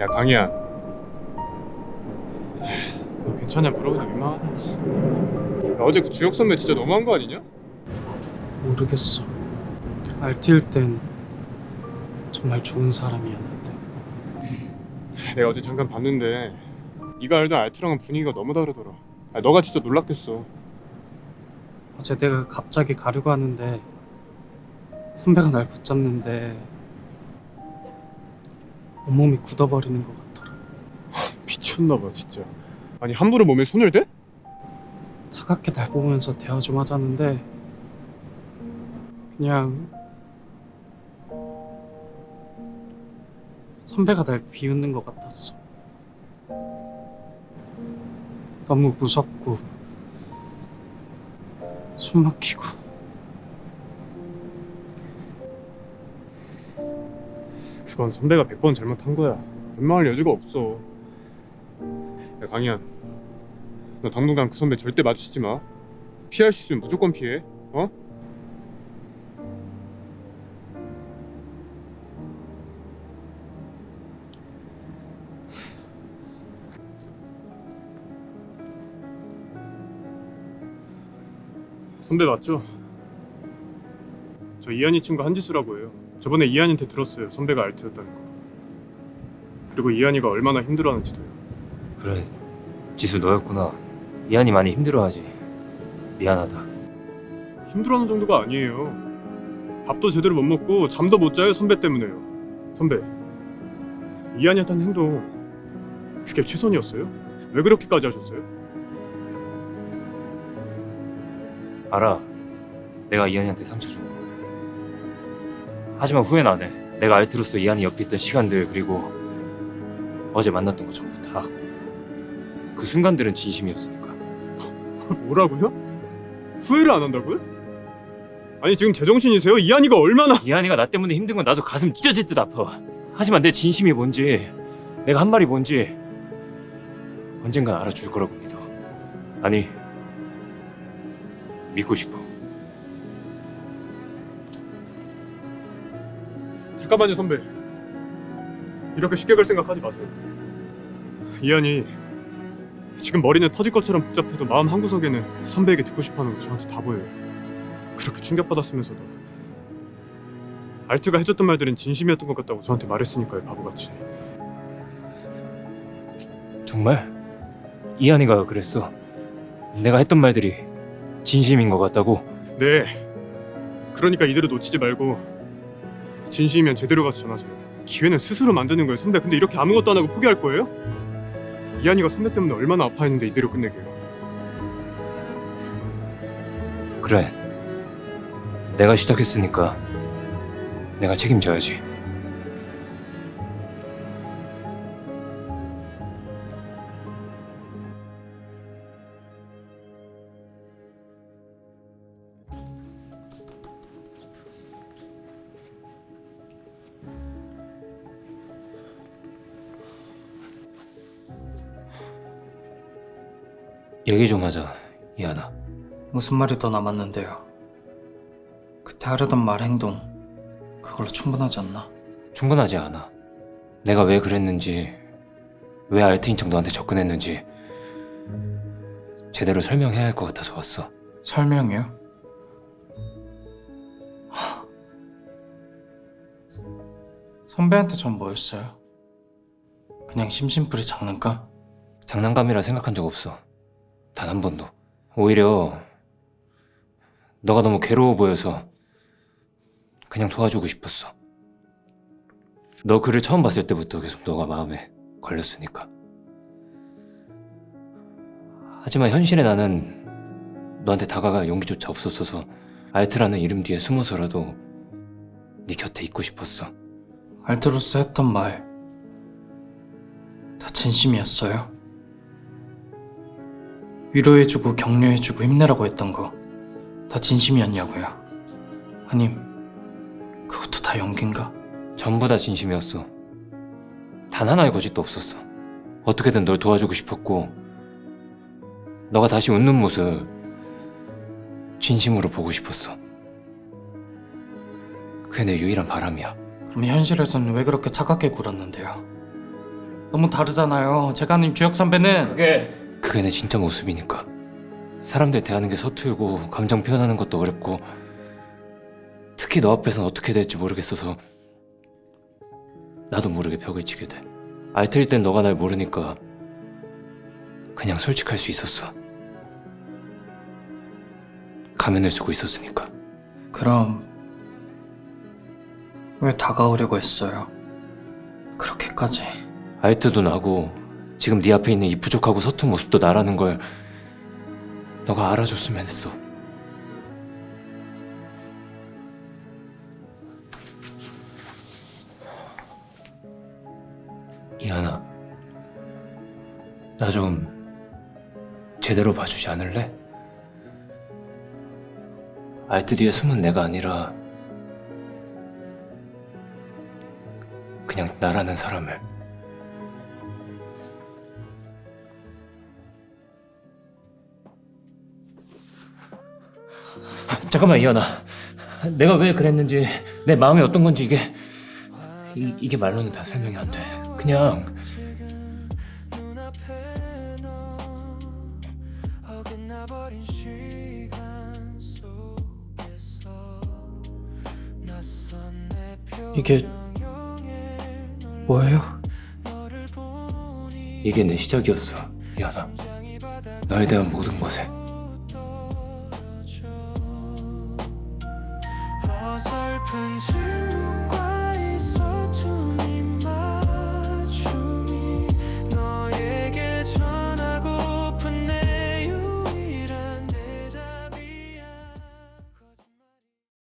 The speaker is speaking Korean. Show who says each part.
Speaker 1: 야 강희야 너 괜찮냐 물어보니 민망하다 씨. 야, 어제 그 주혁 선배 진짜 너무한 거 아니냐?
Speaker 2: 모르겠어. RT일 땐 정말 좋은 사람이었는데.
Speaker 1: 내가 어제 잠깐 봤는데 네가 알던 알트랑은 분위기가 너무 다르더라 아, 너가 진짜 놀랐겠어
Speaker 2: 어제 내가 갑자기 가려고 하는데 선배가 날 붙잡는데 온몸이 굳어버리는 것 같더라.
Speaker 1: 미쳤나봐 진짜 아니 함부로 몸에 손을 대?
Speaker 2: 차갑게 날 보면서 대화 좀 하자는데 그냥 선배가 날 비웃는 것 같았어. 너무 무섭고 숨 막히고
Speaker 1: 그건 선배가 100번 잘못한 거야. 변명할 여지가 없어. 야 강희야. 너 당분간 그 선배 절대 마주치지 마. 피할 수 있으면 무조건 피해. 어? 선배 맞죠? 저 이한이 친구 한지수라고 해요 저번에 이한이한테 들었어요. 선배가 알트였다는 거. 그리고 이한이가 얼마나 힘들어하는지도요.
Speaker 3: 그래 지수 너였구나. 이한이 많이 힘들어하지. 미안하다.
Speaker 1: 힘들어하는 정도가 아니에요. 밥도 제대로 못 먹고 잠도 못 자요 선배 때문에요. 선배 이한이한테 한 행동 그게 최선이었어요? 왜 그렇게까지 하셨어요?
Speaker 3: 알아. 내가 이한이한테 상처 준 거 하지만 후회는 안 해 내가 알트로서 이한이 옆에 있던 시간들 그리고 어제 만났던 거 전부 다 그 순간들은 진심이었으니까
Speaker 1: 뭐라고요? 후회를 안 한다고요? 아니 지금 제정신이세요? 이한이가 얼마나
Speaker 3: 이한이가 나 때문에 힘든 건 나도 가슴 찢어질 듯 아파 하지만 내 진심이 뭔지 내가 한 말이 뭔지 언젠간 알아줄 거라고 믿어 아니 믿고 싶어
Speaker 1: 잠깐만요 선배. 이렇게 쉽게 갈 생각하지 마세요. 이한이 지금 머리는 터질 것처럼 복잡해도 마음 한구석에는 선배에게 듣고 싶어하는 거 저한테 다 보여요. 그렇게 충격받았으면서도 알트가 해줬던 말들은 진심이었던 것 같다고 저한테 말했으니까요 바보같이.
Speaker 3: 정말? 이한이가 그랬어? 내가 했던 말들이 진심인 것 같다고?
Speaker 1: 네. 그러니까 이대로 놓치지 말고 진심이면 제대로 가서 전하세요. 기회는 스스로 만드는 거예요 선배. 근데 이렇게 아무것도 안 하고 포기할 거예요? 이한이가 선배 때문에 얼마나 아파했는데 이대로 끝내게요
Speaker 3: 그래. 내가 시작했으니까 내가 책임져야지 얘기 좀 하자 이하나
Speaker 2: 무슨 말이 더 남았는데요? 그때 하려던 말 행동 그걸로 충분하지 않나?
Speaker 3: 충분하지 않아. 내가 왜 그랬는지, 왜 알트인 척 너한테 접근했는지 제대로 설명해야 할 것 같아서 왔어.
Speaker 2: 설명이요? 하... 선배한테 전 뭐였어요? 그냥 심심풀이 장난감?
Speaker 3: 장난감이라 생각한 적 없어. 단 한 번도. 오히려 너가 너무 괴로워 보여서 그냥 도와주고 싶었어. 너 글을 처음 봤을 때부터 계속 너가 마음에 걸렸으니까. 하지만 현실에 나는 너한테 다가갈 용기조차 없었어서 알트라는 이름 뒤에 숨어서라도 네 곁에 있고 싶었어.
Speaker 2: 알트로스 했던 말 다 진심이었어요? 위로해주고 격려해주고 힘내라고 했던 거 다 진심이었냐고요? 아님 그것도 다 연기인가?
Speaker 3: 전부 다 진심이었어. 단 하나의 거짓도 없었어. 어떻게든 널 도와주고 싶었고, 너가 다시 웃는 모습 진심으로 보고 싶었어. 그게 내 유일한 바람이야.
Speaker 2: 그럼 현실에서는 왜 그렇게 차갑게 굴었는데요? 너무 다르잖아요. 제가 아는 주혁 선배는
Speaker 3: 그게 그게 내 진짜 모습이니까. 사람들 대하는 게 서툴고 감정 표현하는 것도 어렵고 특히 너 앞에선 어떻게 될지 모르겠어서 나도 모르게 벽을 치게 돼. 알트일 땐 너가 날 모르니까 그냥 솔직할 수 있었어. 가면을 쓰고 있었으니까.
Speaker 2: 그럼 왜 다가오려고 했어요? 그렇게까지.
Speaker 3: 알트도 나고 지금 네 앞에 있는 이 부족하고 서툰 모습도 나라는 걸 너가 알아줬으면 했어. 이하나, 나 좀 제대로 봐주지 않을래? 알트 뒤에 숨은 내가 아니라 그냥 나라는 사람을. 잠깐만 이현아. 내가 왜 그랬는지 내 마음이 어떤 건지 이게 이, 이게 말로는 다 설명이 안 돼. 그냥.
Speaker 2: 이게 뭐예요?
Speaker 3: 이게 내 시작이었어 이현아. 너에 대한 모든 것에